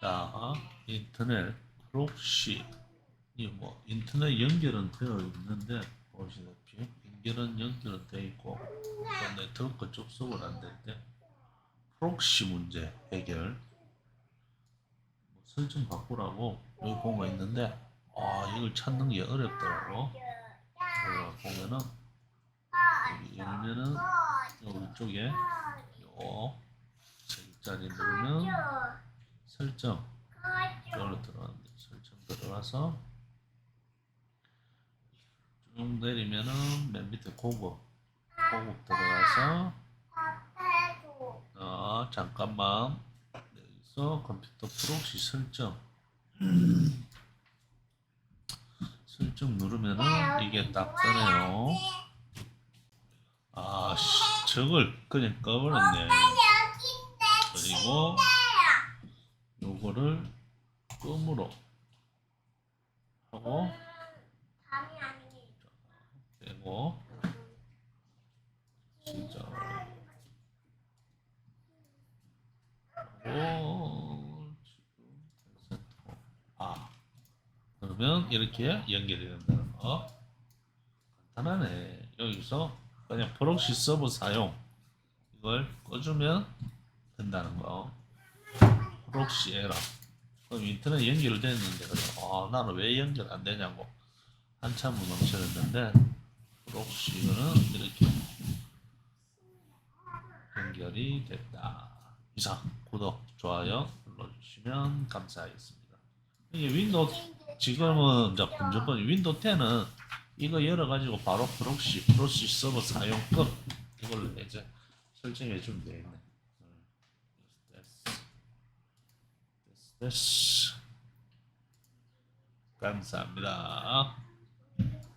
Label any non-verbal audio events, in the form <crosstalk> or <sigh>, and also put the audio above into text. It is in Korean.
자, 인터넷 프록시 이뭐 인터넷 연결은 되어 있는데 보시다시피 연결은 연결은 되어 있고 또 네트워크 접속은 안될때 프록시 문제 해결 뭐 설정 바꾸라고 여기 보면 있는데 아 이걸 찾는 게 어렵더라고. 그래서 보면은 여기 열면은 여기 쪽에 요 색자리 누르면 설정. 여기로 들어가는데 설정 들어가서 쭉 내리면은 맨 밑에 고급 고급 들어가서 어 잠깐만. 여기서 컴퓨터 프록시 설정. <clears throat> 설정 누르면은 이게 딱 뜨네요. 아 씨, 저걸 그냥 꺼버렸네. 그리고 요거를 끔으로 하고 빼고 진짜 하고 지금 센터 아 그러면 이렇게 연결이 된다는 거. 간단하네. 여기서 그냥 프록시 서버 사용. 이걸 꺼주면 된다는 거. 프 록시 에라. 그럼 인터넷 연결됐는데 그래 아 나는 왜 연결 안 되냐고. 한참을 멈췄는데 프록시는 이렇게 연결이 됐다. 이상. 구독 좋아요 눌러주시면 감사하겠습니다. 이게 윈도우 지금은 이제 금전번 윈도우 10은 이거 열어가지고 바로 프록시 프록시 서버 사용 끝 이걸로 이제 설정해 주면 되겠네 음, 됐어. 됐어. 감사합니다.